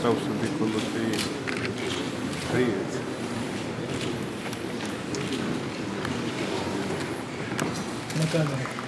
став собі коло цієї гріється. на камеру.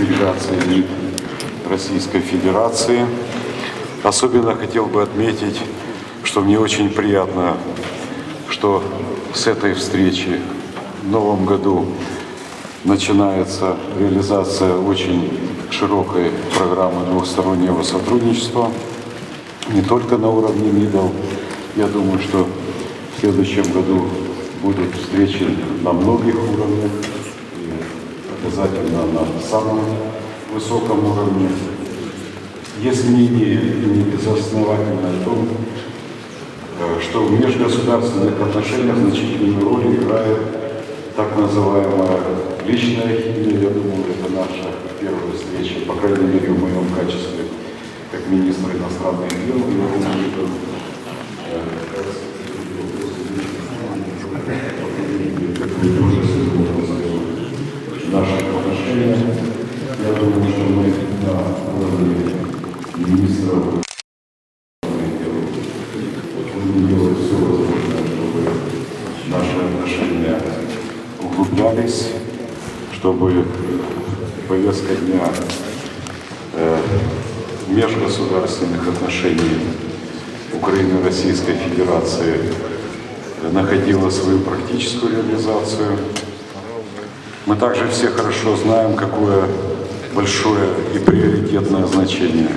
Делегацией Российской Федерации. Особенно хотел бы отметить, что мне очень приятно, что с этой встречи в новом году начинается реализация очень широкой программы двухстороннего сотрудничества не только на уровне МИДов. Я думаю, что в следующем году будут встречи на многих уровнях, и обязательно на самом высоком уровне. Есть мнение, не безосновательное, о том, э, что в межгосударственных отношениях значительную роль играет так называемая личная химия. Я думаю, это наша первая встреча, по крайней мере, в моем качестве как министра иностранных дел. Я думаю, что э, как вы тоже сегодня назовете наши отношения. Я думаю, что мы на уровне министров будем делать все возможное, чтобы наши отношения углублялись, чтобы повестка дня э, межгосударственных отношений Украины Российской Федерации э, находила свою практическую реализацию. Мы также все хорошо знаем, какое большое и приоритетное значение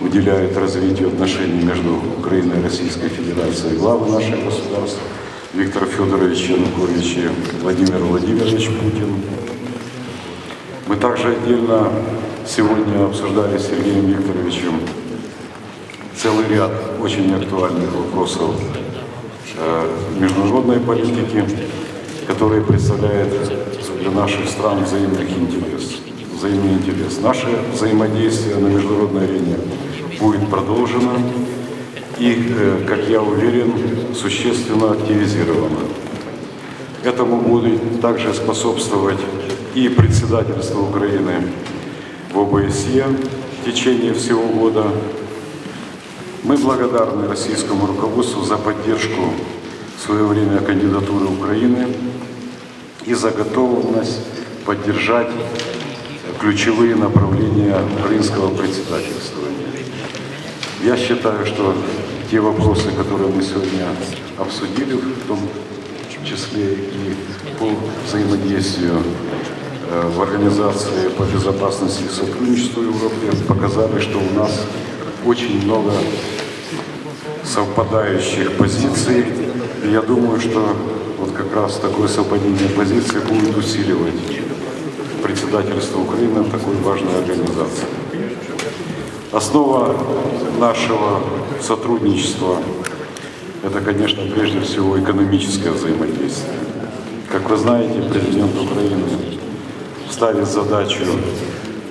уделяет развитию отношений между Украиной и Российской Федерацией главы наших государств Виктор Федорович Янукович и Владимир Владимирович Путин. Мы также отдельно сегодня обсуждали с Сергеем Викторовичем целый ряд очень актуальных вопросов э, международной политики, которые представляют для наших стран взаимных интерес. Взаимный интерес. Наше взаимодействие на международной арене будет продолжено и, э, как я уверен, существенно активизировано. Этому будет также способствовать и председательство Украины в ОБСЕ в течение всего года. Мы благодарны российскому руководству за поддержку в свое время кандидатуры Украины и за готовность поддержать ключевые направления украинского председательствования. Я считаю, что те вопросы, которые мы сегодня обсудили, в том числе и по взаимодействию э, в Организации по безопасности и сотрудничеству в Европе, показали, что у нас очень много совпадающих позиций. И я думаю, что вот как раз такое совпадение позиций будет усиливать председательство Украины в такой важной организации. Основа нашего сотрудничества – это, конечно, прежде всего экономическое взаимодействие. Как вы знаете, президент Украины ставит задачу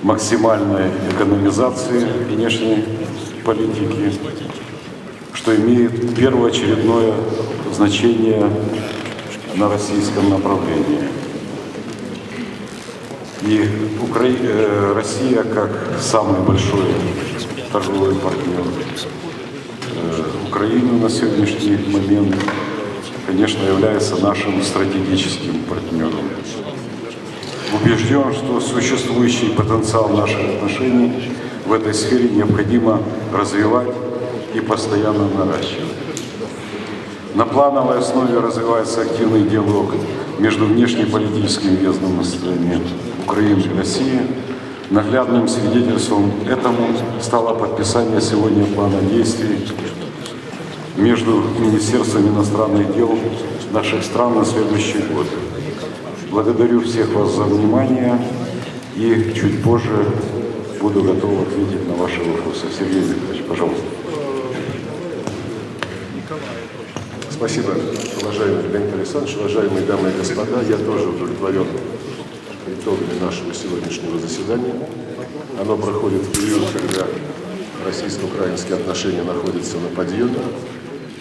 максимальной экономизации внешней политики, что имеет первоочередное значение на российском направлении. И Укра... э, Россия, как самый большой торговый партнер Украины на сегодняшний момент, конечно, является нашим стратегическим партнером. убежден, что существующий потенциал наших отношений в этой сфере необходимо развивать и постоянно наращивать. На плановой основе развивается активный диалог между внешнеполитическими ведомствами Украины и России. Наглядным свидетельством этому стало подписание сегодня плана действий между Министерством иностранных дел наших стран на следующий год. Благодарю всех вас за внимание и чуть позже буду готов ответить на ваши вопросы. Сергей Викторович, пожалуйста. Спасибо, уважаемый Леонид Александрович, уважаемые дамы и господа. Я тоже удовлетворен итогами нашего сегодняшнего заседания. Оно проходит в период, когда российско-украинские отношения находятся на подъеме.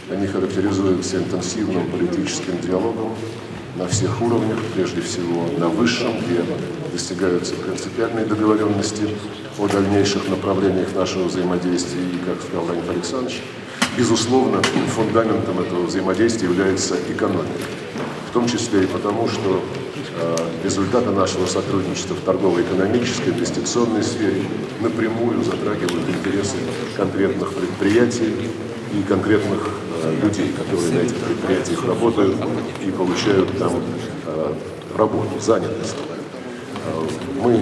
Они характеризуются интенсивным политическим диалогом на всех уровнях, прежде всего на высшем, где достигаются принципиальные договоренности о дальнейших направлениях нашего взаимодействия. И, как сказал Леонид Александрович, безусловно, фундаментом этого взаимодействия является экономика. В том числе и потому, что результаты нашего сотрудничества в торгово-экономической, инвестиционной сфере напрямую затрагивают интересы конкретных предприятий и конкретных э, людей, которые на этих предприятиях работают и получают там э, работу, занятость. Э, Мы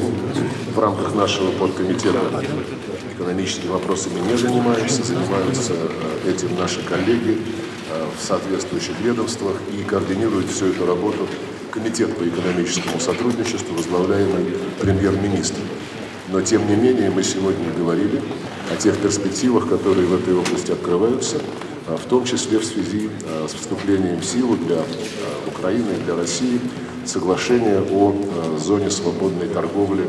в рамках нашего подкомитета экономическими вопросами не занимаемся, занимаются э, этим наши коллеги э, в соответствующих ведомствах и координирует всю эту работу Комитет по экономическому сотрудничеству, возглавляемый премьер-министром. Но тем не менее мы сегодня говорили о тех перспективах, которые в этой области открываются, а в том числе в связи а, с вступлением в силу для а, Украины и для России соглашения о зоне свободной торговли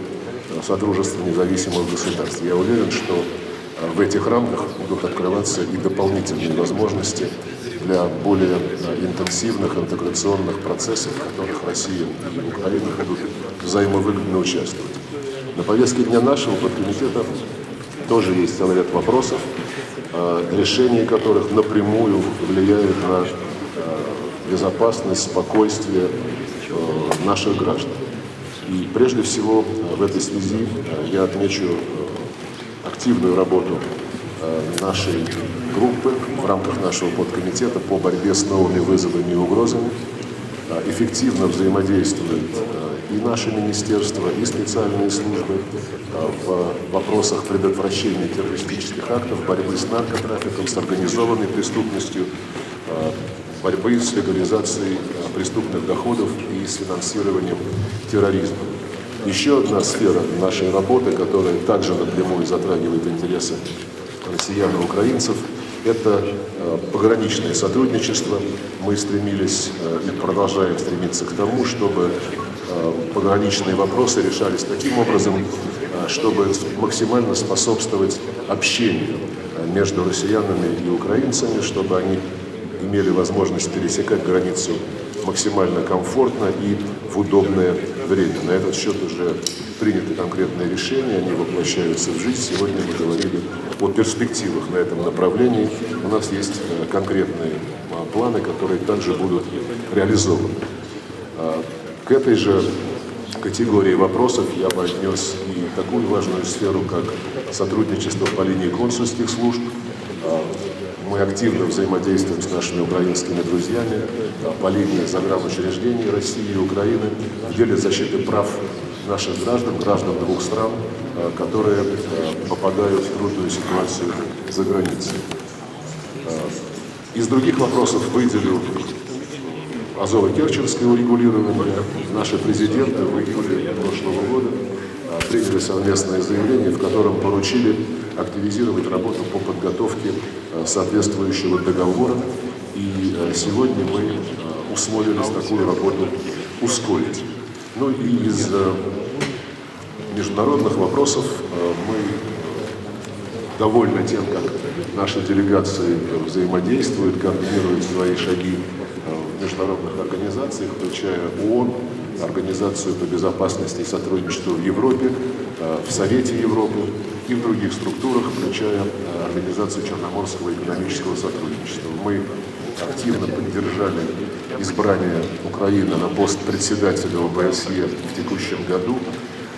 Содружества независимых государств. Я уверен, что в этих рамках будут открываться и дополнительные возможности для более интенсивных интеграционных процессов, в которых Россия и Украина будут взаимовыгодно участвовать. На повестке дня нашего подкомитета тоже есть целый ряд вопросов, э, решение которых напрямую влияет на э, безопасность, спокойствие э, наших граждан. И прежде всего в этой связи я отмечу активную работу нашей группы в рамках нашего подкомитета по борьбе с новыми вызовами и угрозами. Э, Эффективно взаимодействует э, и наше министерство, и специальные службы э, в вопросах предотвращения террористических актов, борьбы с наркотрафиком, с организованной преступностью, э, борьбы с легализацией э, преступных доходов и с финансированием терроризма. Еще одна сфера нашей работы, которая также напрямую затрагивает интересы россиян и украинцев, это э, пограничное сотрудничество. Мы стремились э, и продолжаем стремиться к тому, чтобы э, пограничные вопросы решались таким образом, чтобы максимально способствовать общению между россиянами и украинцами, чтобы они имели возможность пересекать границу максимально комфортно и в удобное время. На этот счет уже приняты конкретные решения, они воплощаются в жизнь. Сегодня мы говорили о перспективах на этом направлении. У нас есть э, конкретные а, планы, которые также будут реализованы. А, К этой же категории вопросов я бы отнес и такую важную сферу, как сотрудничество по линии консульских служб. А, Мы активно взаимодействуем с нашими украинскими друзьями а, по линии загранучреждений России и Украины в деле защиты прав наших граждан, граждан двух стран, а, которые а, попадают в трудную ситуацию за границей. А, Из других вопросов выделю Азово-Керченское урегулирование. Наши президенты в июле прошлого года приняли совместное заявление, в котором поручили активизировать работу по подготовке соответствующего договора. И сегодня мы условились такую работу ускорить. Ну и из а, международных вопросов а, мы довольны тем, как наши делегации взаимодействуют, координируют свои шаги э, в международных организациях, включая ООН, Организацию по безопасности и сотрудничеству в Европе, э, в Совете Европы и в других структурах, включая э, Организацию Черноморского экономического сотрудничества. Мы активно поддержали избрание Украины на пост председателя ОБСЕ в текущем году.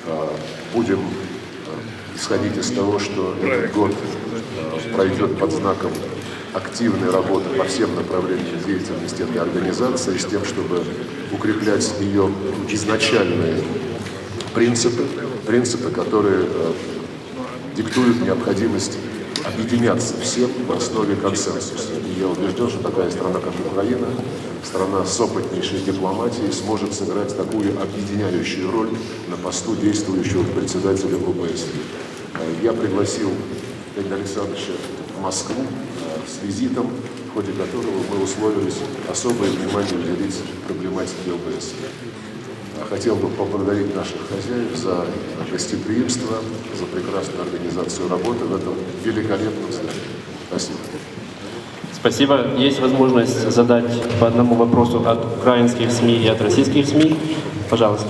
Э, Будем э, исходить из того, что этот год э, пройдет под знаком активной работы по всем направлениям деятельности этой организации с тем, чтобы укреплять ее изначальные принципы, принципы, которые диктуют необходимость объединяться всем в основе консенсуса. И я убежден, что такая страна, как Украина, страна с опытнейшей дипломатией, сможет сыграть такую объединяющую роль на посту действующего председателя ОБСЕ. Э, Я пригласил Леонида Александровича в Москву э, с визитом, в ходе которого мы условились особое внимание уделить проблематике ОБСЕ. Хотел бы поблагодарить наших хозяев за гостеприимство, за прекрасную организацию работы в этом великолепном здании. Спасибо. Спасибо. Есть возможность задать по одному вопросу от украинских СМИ и от российских СМИ. Пожалуйста.